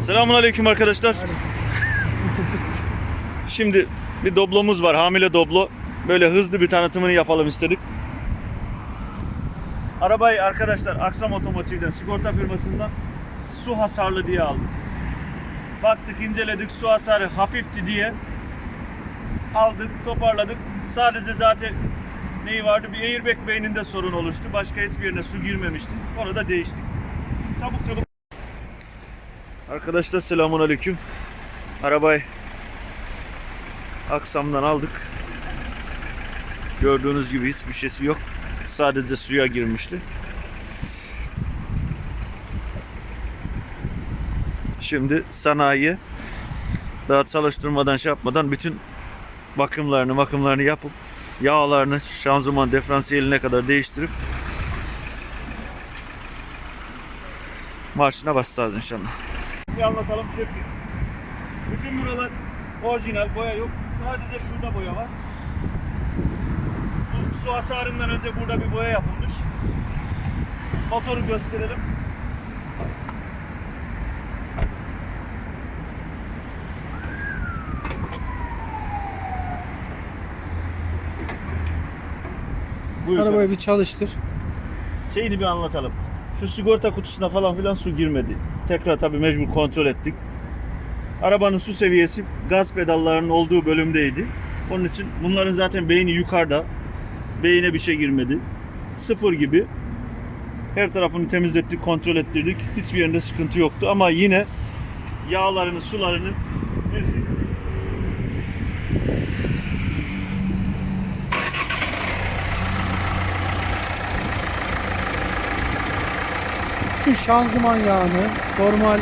Selamun aleyküm arkadaşlar. Şimdi bir doblomuz var. Hamile doblo. Böyle hızlı bir tanıtımını yapalım istedik. Arabayı arkadaşlar Aksam Otomotiv'den sigorta firmasından su hasarlı diye aldık. Baktık inceledik su hasarı hafifti diye aldık toparladık. Sadece zaten neyi vardı bir airbag beyninde sorun oluştu. Başka hiçbir yerine su girmemişti. Onu da değiştik. Çabuk çabuk. Arkadaşlar selamun aleyküm. Arabayı Aksam'dan aldık. Gördüğünüz gibi hiçbir şeysi yok. Sadece suya girmişti. Şimdi sanayiye daha çalıştırmadan şey yapmadan bütün bakımlarını bakımlarını yapıp yağlarını şanzıman diferansiyeline kadar değiştirip marşına basacağız inşallah. Bir anlatalım Şefki. Bütün buralar orijinal boya yok. Sadece şurada boya var. Bu su hasarından önce burada bir boya yapılmış. Motoru gösterelim. Buyur Arabayı bir çalıştır. şeyini bir anlatalım. Şu sigorta kutusuna falan filan su girmedi. Tekrar tabii mecbur kontrol ettik. Arabanın su seviyesi gaz pedallarının olduğu bölümdeydi. Onun için bunların zaten beyni yukarıda. Beyine bir şey girmedi. Sıfır gibi. Her tarafını temizlettik, kontrol ettirdik. Hiçbir yerinde sıkıntı yoktu ama yine yağlarını, sularını Bütün şanzıman yağını normal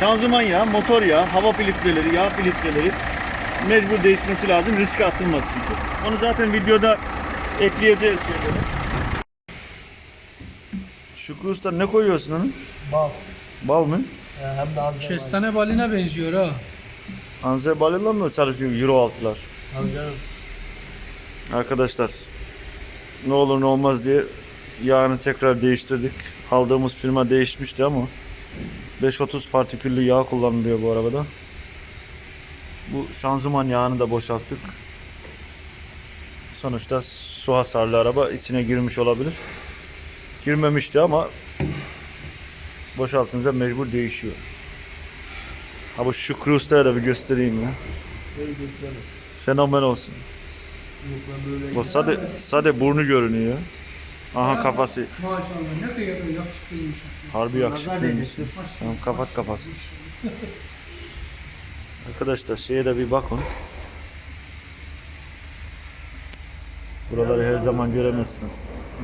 Şanzıman yağı, motor yağı, hava filtreleri, yağ filtreleri mecbur değişmesi lazım. Riske atılmaz çünkü. Onu zaten videoda ekleyeceğiz şeyleri. Şükrü Usta ne koyuyorsun onu? Bal. Bal mı? Ee, hem de az kestane balina benziyor ha. Anze balıyla mı çalışıyor Euro 6'lar? Tabii canım. Arkadaşlar ne olur ne olmaz diye yağını tekrar değiştirdik. Aldığımız firma değişmişti ama 530 partiküllü yağ kullanılıyor bu arabada. Bu şanzıman yağını da boşalttık. Sonuçta su hasarlı araba içine girmiş olabilir. Girmemişti ama boşaltınca mecbur değişiyor. Ha bu Şükrü Usta'ya da bir göstereyim ya. Fenomen olsun. Yok. Bu sade, sade burnu görünüyor. Aha kafası. Maşallah ne kadar yakışıklıymış. Harbi yakışıklıymış. Tamam kapat kafasını. Arkadaşlar şeye de bir bakın. Buraları her zaman göremezsiniz.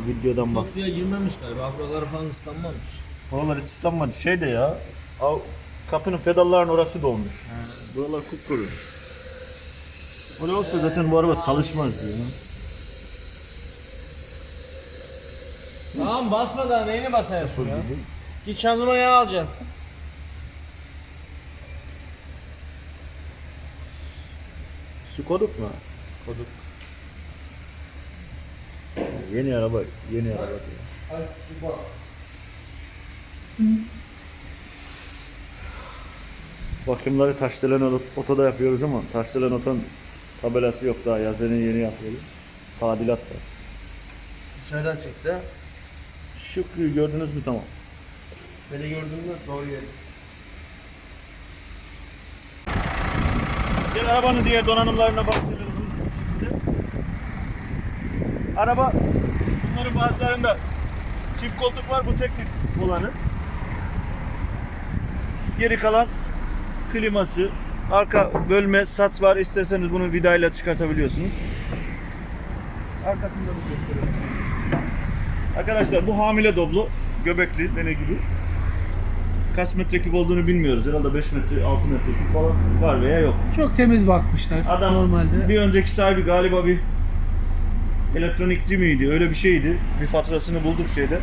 Videodan bak. Çok suya girmemiş galiba. Buraları falan ıslanmamış. Buralar hiç ıslanmadı. Şey de ya. Av, kapının pedalların orası dolmuş. Buralar kupkuru. Öyle olsa zaten bu araba çalışmaz ya. Tamam basma daha neyini Sıfır ya? gibi. Git şanzıman yağı alacaksın. Su koduk mu? Koduk. Yeni araba, yeni araba diyor. Bakımları Taşdelen Oto'da yapıyoruz ama Taşdelen Oto'nun tabelası yok daha. Yazını yeni yapıyoruz. Tadilat var. Dışarıdan çekti. Şükrü gördünüz mü tamam. Beni gördün mü? Doğru yeri. Gel arabanın diğer donanımlarına bakalım. Araba bunların bazılarında çift koltuk var bu teknik olanı. Geri kalan kliması, arka bölme sats var. İsterseniz bunu vidayla çıkartabiliyorsunuz. Arkasında da gösterelim. Arkadaşlar bu hamile doblo, göbekli bene gibi. Kaç metre küp olduğunu bilmiyoruz. Herhalde 5 metre, 6 metre küp falan var veya yok. Çok temiz bakmışlar Adam normalde. bir önceki sahibi galiba bir elektronikçi miydi? Öyle bir şeydi. Bir faturasını bulduk şeyde.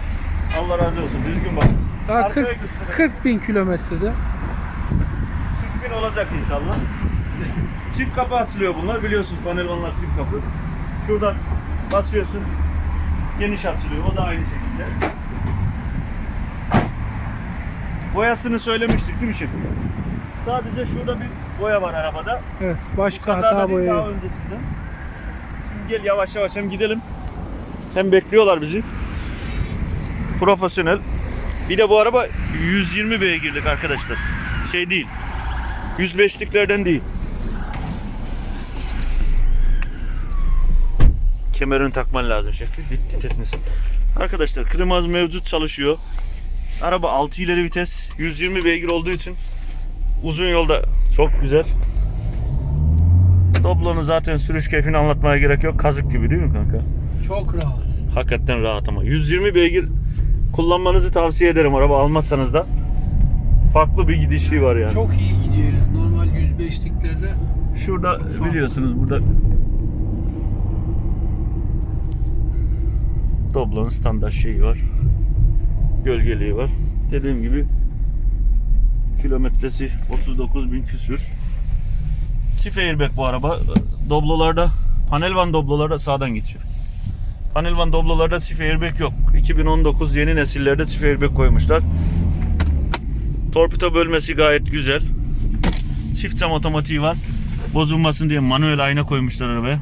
Allah razı olsun. Düzgün bak. Daha Arkaya 40, gösterelim. 40 bin kilometrede. 40 bin olacak inşallah. Çift kapı açılıyor bunlar. Biliyorsunuz panel onlar çift kapı. Şuradan basıyorsun. Geniş açılıyor. O da aynı şekilde. Boyasını söylemiştik değil mi şefim? Sadece şurada bir boya var arabada. Evet. Başka Kazada hata değil, daha boyayı. öncesinden. Şimdi gel yavaş yavaş hem gidelim. Hem bekliyorlar bizi. Profesyonel. Bir de bu araba 120 beygirlik arkadaşlar. Şey değil. 105'liklerden değil. Kemerini takman lazım şef. Dit dit etmesin. Arkadaşlar klimaz mevcut çalışıyor. Araba 6 ileri vites. 120 beygir olduğu için uzun yolda çok güzel. Doblonun zaten sürüş keyfini anlatmaya gerek yok. Kazık gibi değil mi kanka? Çok rahat. Hakikaten rahat ama. 120 beygir kullanmanızı tavsiye ederim araba almazsanız da. Farklı bir gidişi var yani. Çok iyi gidiyor. Normal 105'liklerde Şurada biliyorsunuz burada Doblon'un standart şeyi var. Gölgeliği var. Dediğim gibi kilometresi 39 bin küsür. Çift airbag bu araba. Doblolarda panel van doblolarda sağdan geçiyor. Panel van doblolarda çift airbag yok. 2019 yeni nesillerde çift airbag koymuşlar. Torpido bölmesi gayet güzel. Çift cam otomatiği var. Bozulmasın diye manuel ayna koymuşlar arabaya.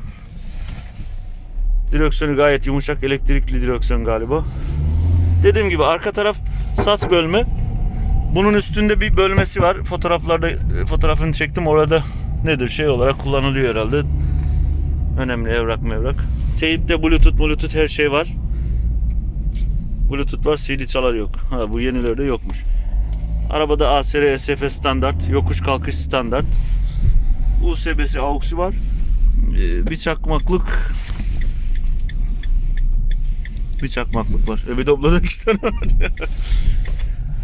Direksiyonu gayet yumuşak elektrikli direksiyon galiba. Dediğim gibi arka taraf sat bölme. Bunun üstünde bir bölmesi var. Fotoğraflarda fotoğrafını çektim. Orada nedir şey olarak kullanılıyor herhalde. Önemli evrak mevrak. Teyipte bluetooth bluetooth her şey var. Bluetooth var CD çalar yok. Ha, bu yenilerde yokmuş. Arabada ASR SF standart. Yokuş kalkış standart. USB'si AUX'u var. Ee, bir çakmaklık bir çakmaklık var. E iki tane var.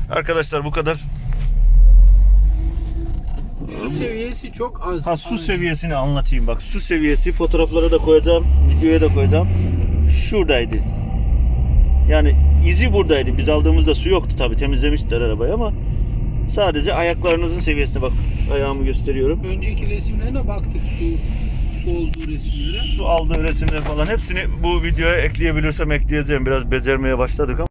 Arkadaşlar bu kadar. su seviyesi çok az. Ha su seviyesini anlatayım bak. Su seviyesi fotoğraflara da koyacağım, videoya da koyacağım. Şuradaydı. Yani izi buradaydı. Biz aldığımızda su yoktu tabi temizlemişler arabayı ama sadece ayaklarınızın seviyesine bak. Ayağımı gösteriyorum. Önceki resimlerine baktık su su olduğu resimlere. Su aldığı resimler falan hepsini bu videoya ekleyebilirsem ekleyeceğim. Biraz becermeye başladık ama.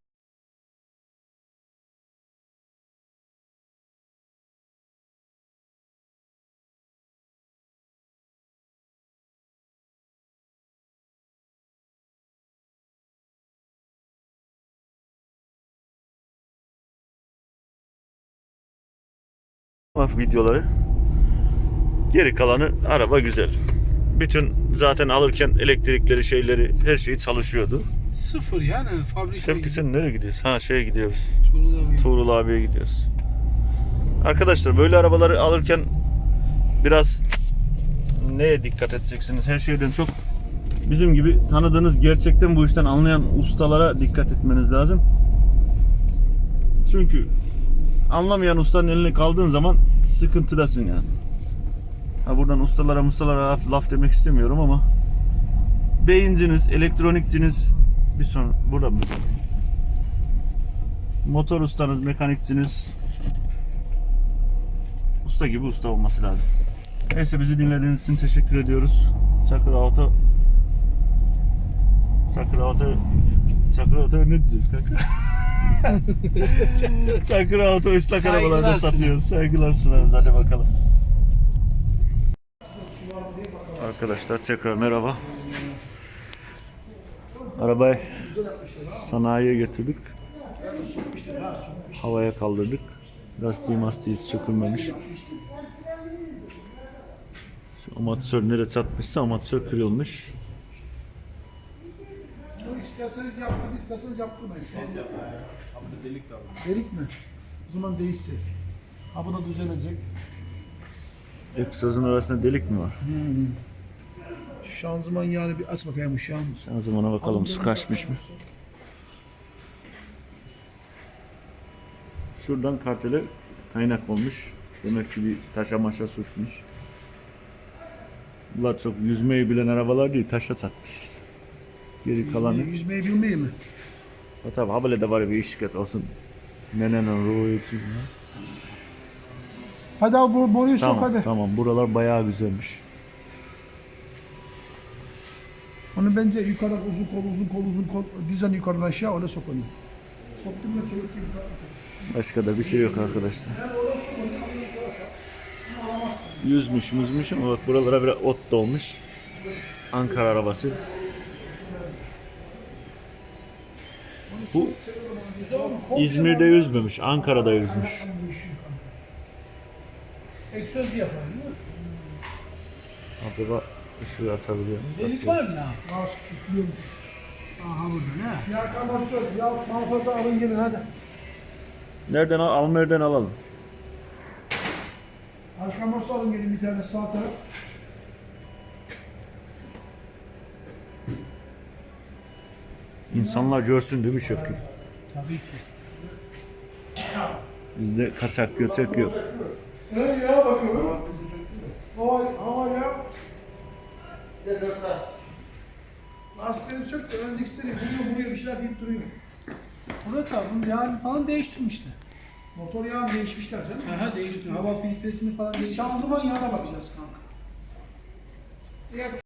videoları. Geri kalanı araba güzel. Bütün zaten alırken elektrikleri şeyleri her şeyi çalışıyordu. Sıfır yani fabrika gibi. sen nereye gidiyorsun? Ha şeye gidiyoruz. Tuğrul abi. Tuğrul abiye gidiyoruz. Arkadaşlar böyle arabaları alırken biraz neye dikkat edeceksiniz? Her şeyden çok bizim gibi tanıdığınız gerçekten bu işten anlayan ustalara dikkat etmeniz lazım. Çünkü anlamayan ustanın eline kaldığın zaman sıkıntıdasın yani. Ha buradan ustalara mustalara laf, laf demek istemiyorum ama beyinciniz, elektronikçiniz bir sonra burada mı? Motor ustanız, mekanikçiniz usta gibi usta olması lazım. Neyse bizi dinlediğiniz için teşekkür ediyoruz. Çakır Auto Çakır Auto Çakır Auto ne diyeceğiz kanka? Çakır Auto ıslak arabalarda satıyoruz. Saygılar sunarız. Hadi bakalım. Arkadaşlar tekrar merhaba. Arabayı sanayiye getirdik. Havaya kaldırdık. Lastiği mastiği sökülmemiş. Şu amatör nere çatmışsa amatör kırılmış. Bunu isterseniz yaptırın, isterseniz yaptırmayın şu an. delik var. Delik mi? O zaman değişecek. Ha bu da düzelecek. Egzozun arasında delik mi var? Şanzıman yani bir aç bakayım şu an. Şanzımana bakalım su kaçmış mı? Şuradan kartele kaynak olmuş. Demek ki bir taşa maşa sürtmüş. Bunlar çok yüzmeyi bilen arabalar değil, taşa çatmış. Geri kalanı. Yüzmeyi bilmeyi mi? Ha tabi habale de var bir işlet olsun. Nenenin ruhu için. ya. Hadi abi bu boruyu sok Tamam hadi. tamam buralar bayağı güzelmiş. Onu bence yukarıdan uzun kol, uzun kol, uzun kol. Dizden yukarıdan aşağı öyle sok onu. Soktum da çevir çevir. Başka da bir şey yok arkadaşlar. Yüzmüş müzmüş ama bak buralara biraz ot dolmuş. Ankara arabası. Bu İzmir'de yüzmemiş, Ankara'da yüzmüş. Egzoz yapar değil mi? Acaba ışığı açabiliyor mu? Delik var mı ya? Var, üflüyormuş. Aha burada ne? Ya kamasör, ya muhafaza alın gelin hadi. Nereden al? Almer'den alalım. Arkaması alın gelin bir tane sağ taraf. İnsanlar görsün değil mi Şevki? Tabii ki. Bizde kaçak göçek yok. He ya bakıyorum. Vay hava ya. Bir de dört tas. Lastikleri sök de ön dikişleri vuruyor vuruyor bir şeyler deyip duruyor. Burada da bunun yağını falan değiştirmişler. Motor yağı değişmişler canım. Aha değiştirmiş. Hava filtresini falan Biz değiştirmiş. şanzıman yağına bakacağız kanka. Eğer